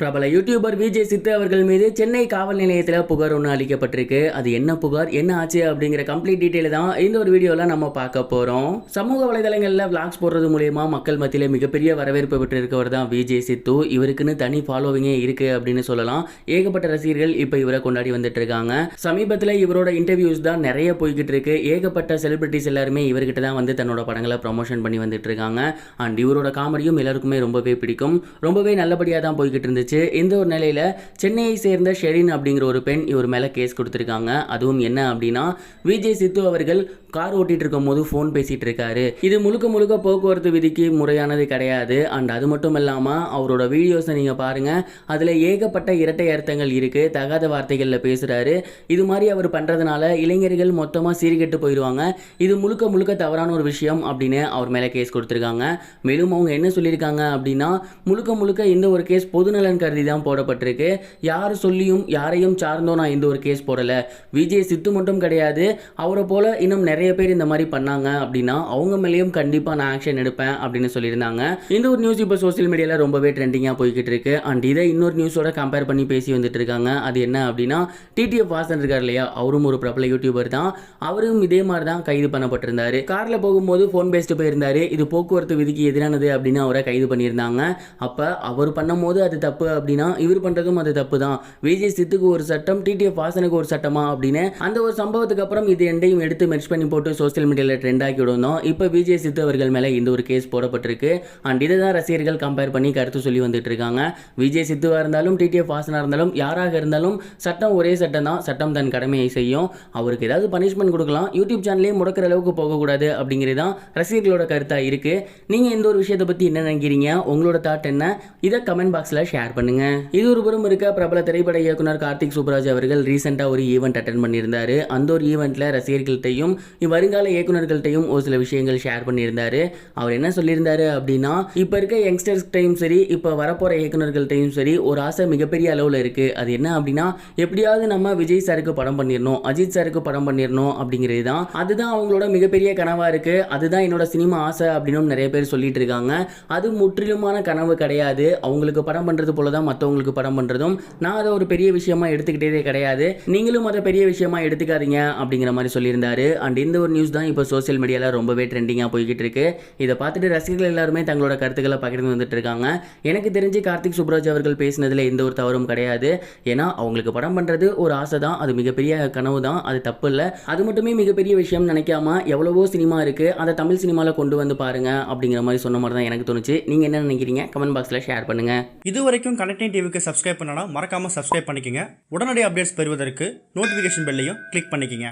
பிரபல யூடியூபர் விஜய் சித்து அவர்கள் மீது சென்னை காவல் நிலையத்தில் புகார் ஒன்று அளிக்கப்பட்டிருக்கு. அது என்ன புகார் என்ன ஆச்சு அப்படிங்கிற கம்ப்ளீட் டீட்டெயில் தான் இந்த ஒரு வீடியோவில் நம்ம பார்க்க போகிறோம் சமூக வலைதளங்களில் விளாக்ஸ் போடுறது மூலயமா மக்கள் மத்தியில் மிகப்பெரிய வரவேற்பு பெற்றிருக்கவர் தான் விஜய் சித்து. இவருக்குன்னு தனி ஃபாலோவிங்கே இருக்கு அப்படின்னு சொல்லலாம். ஏகப்பட்ட ரசிகர்கள் இப்போ இவரை கொண்டாடி வந்துட்டு இருக்காங்க சமீபத்தில் இவரோட இன்டர்வியூஸ் தான் நிறைய போய்கிட்டு இருக்கு. ஏகப்பட்ட செலிபிரிட்டிஸ் எல்லாருமே இவர்கிட்ட தான் வந்து தன்னோட படங்களை ப்ரமோஷன் பண்ணி வந்துட்டு இருக்காங்க அண்ட் இவரோட காமெடியும் எல்லாருக்குமே ரொம்பவே பிடிக்கும். ரொம்பவே நல்லபடியாக தான் போய்கிட்டு இருந்துச்சு. இந்த ஒரு நிலையில் சென்னையை சேர்ந்த ஷெரின் அப்படிங்கிற ஒரு பெண் இவர் மேலே கேஸ் கொடுத்துருக்காங்க. அதுவும் என்ன அப்படின்னா விஜய் சித்து அவர்கள் கார் ஓட்டிட்டு இருக்கும் போது ஃபோன் பேசிட்டு இருக்காரு இது முழுக்க முழுக்க போக்குவரத்து விதிக்கு முறையானது கிடையாது. அண்ட் அது மட்டும் இல்லாமல் அவரோட வீடியோஸை நீங்கள் பாருங்கள் அதில் ஏகப்பட்ட இரட்டை அர்த்தங்கள் இருக்குது தகாத வார்த்தைகளில் பேசுகிறாரு இது மாதிரி அவர் பண்ணுறதுனால இளைஞர்கள் மொத்தமாக சீர்கெட்டு போயிடுவாங்க. இது முழுக்க முழுக்க தவறான ஒரு விஷயம் அப்படின்னு அவர் மேலே கேஸ் கொடுத்துருக்காங்க. மேலும் அவங்க என்ன சொல்லியிருக்காங்க அப்படின்னா முழுக்க முழுக்க இந்த ஒரு கேஸ் பொதுநலன் கருதி தான் போடப்பட்டிருக்கு. யார் சொல்லியும் யாரையும் சார்ந்தோ நான் இந்த ஒரு கேஸ் போடலை. விஜய் சித்து மட்டும் கிடையாது. அவரை போல இன்னும் நிறைய நிறைய பேர் இந்த மாதிரி பண்ணாங்க அப்படின்னா அவங்க மேலேயும் கண்டிப்பாக நான் ஆக்ஷன் எடுப்பேன் அப்படின்னு சொல்லியிருந்தாங்க. இந்த ஒரு நியூஸ் இப்போ சோஷியல் மீடியாவில் ரொம்பவே ட்ரெண்டிங்காக போய்கிட்டு இருக்கு. அண்ட் இதை இன்னொரு நியூஸோட கம்பேர் பண்ணி பேசி வந்துட்டு இருக்காங்க. அது என்ன அப்படின்னா டிடிஎஃப் வாசன் இருக்கார் இல்லையா? அவரும் ஒரு பிரபல யூடியூபர் தான். அவரும் இதே மாதிரி தான் கைது பண்ணப்பட்டிருந்தார். காரில் போகும்போது ஃபோன் பேசிட்டு போயிருந்தாரு. இது போக்குவரத்து விதிக்கு எதிரானது அப்படின்னு அவரை கைது பண்ணியிருந்தாங்க. அப்போ அவர் பண்ணும்போது அது தப்பு அப்படின்னா இவர் பண்ணுறதும் அது தப்பு தான் விஜய் சித்துக்கு ஒரு சட்டம் டிடிஎஃப் வாசனுக்கு ஒரு சட்டமா அப்படின்னு அந்த ஒரு சம்பவத்துக்கு அப்புறம் இது ரெண்டையும் எடுத்து மெர்ச் பண்ணி போட்டு சோசியல் மீடியாவில் ட்ரெண்ட் ஆக்கி விடணும். இப்போ விஜய் சித்து அவர்கள் மேலே இந்த ஒரு கேஸ் போடப்பட்டிருக்கு. அண்ட் இதை தான் ரசிகர்கள் கம்பேர் பண்ணி கருத்து சொல்லி வந்துட்டு இருக்காங்க விஜய் சித்துவாக இருந்தாலும் டிடிஎஃப் வாசனாக இருந்தாலும் யாராக இருந்தாலும் சட்டம் ஒரே சட்டம் தான். சட்டம் தன் கடமையை செய்யும். அவருக்கு ஏதாவது பனிஷ்மெண்ட் கொடுக்கலாம். யூடியூப் சேனலே முடக்கிற அளவுக்கு போகக்கூடாது அப்படிங்கிறது தான் ரசிகர்களோட கருத்தாக இருக்குது நீங்கள் இந்த ஒரு விஷயத்தை பற்றி என்ன நினைக்கிறீங்க? உங்களோட தாட் என்ன? இதை கமெண்ட் பாக்ஸில் ஷேர் பண்ணுங்க. இது ஒரு புறம் இருக்க பிரபல திரைப்பட இயக்குனர் கார்த்திக் சுப்ராஜ் அவர்கள் ரீசெண்டாக ஒரு ஈவெண்ட் அட்டன் பண்ணியிருந்தார். அந்த ஒரு ஈவெண்ட்டில் ரசிகர்கள்ட்டையும் வருங்கால இயக்குனர்கள்ட்டையும் ஒரு சில விஷயங்கள் ஷேர் பண்ணியிருந்தாரு. அவர் என்ன சொல்லியிருந்தாரு அப்படின்னா இப்போ இருக்க யங்ஸ்டர்ஸ்டையும் சரி இப்போ வரப்போகிற இயக்குநர்கள்ட்டையும் சரி ஒரு ஆசை மிகப்பெரிய அளவில் இருக்குது அது என்ன அப்படின்னா எப்படியாவது நம்ம விஜய் சாருக்கு படம் பண்ணிடணும் அஜித் சாருக்கு படம் பண்ணிடணும் அப்படிங்கிறது தான். அதுதான் அவங்களோட மிகப்பெரிய கனவாக இருக்குது அதுதான் என்னோட சினிமா ஆசை அப்படின்னு நிறைய பேர் சொல்லிட்டு இருக்காங்க. அது முற்றிலுமான கனவு கிடையாது. அவங்களுக்கு படம் பண்ணுறது போல தான் மற்றவங்களுக்கு படம் பண்ணுறதும் நான் அதை ஒரு பெரிய விஷயமா எடுத்துக்கிட்டதே கிடையாது. நீங்களும் அதை பெரிய விஷயமா எடுத்துக்காதீங்க அப்படிங்கிற மாதிரி சொல்லியிருந்தாரு. அண்ட் இந்த ஒரு நியூஸ் தான் இப்போ சோஷியல் மீடியாவில் ரொம்பவே ட்ரெண்டிங்காக போய்கிட்டு இருக்கு இதை பார்த்துட்டு ரசிகர்கள் எல்லாருமே தங்களோட கருத்துக்களை பகிர்ந்து வந்துட்டு இருக்காங்க எனக்கு தெரிஞ்சு கார்த்திக் சுப்ராஜ் அவர்கள் பேசினதில் எந்த ஒரு தவறும் கிடையாது. ஏன்னா அவங்களுக்கு படம் பண்ணுறது ஒரு ஆசை தான். அது மிகப்பெரிய கனவு தான். அது தப்பு இல்லை. அது மட்டுமே மிகப்பெரிய விஷயம் நினைக்காம எவ்வளவோ சினிமா இருக்குது அதை தமிழ் சினிமாவில் கொண்டு வந்து பாருங்க அப்படிங்கிற மாதிரி சொன்ன மாதிரி தான் எனக்கு தோணுச்சு. நீங்கள் என்ன நினைக்கிறீங்க? கமெண்ட் பாக்ஸில் ஷேர் பண்ணுங்கள் இது வரைக்கும் கனெக்டிங் டிவிக்கு சப்ஸ்கிரைப் பண்ணனா மறக்காம சப்ஸ்கிரைப் பண்ணிக்கங்க. உடனடி அப்டேட்ஸ் பெறுவதற்கு நோட்டிஃபிகேஷன் பெல்லையும் கிளிக் பண்ணிக்கோங்க.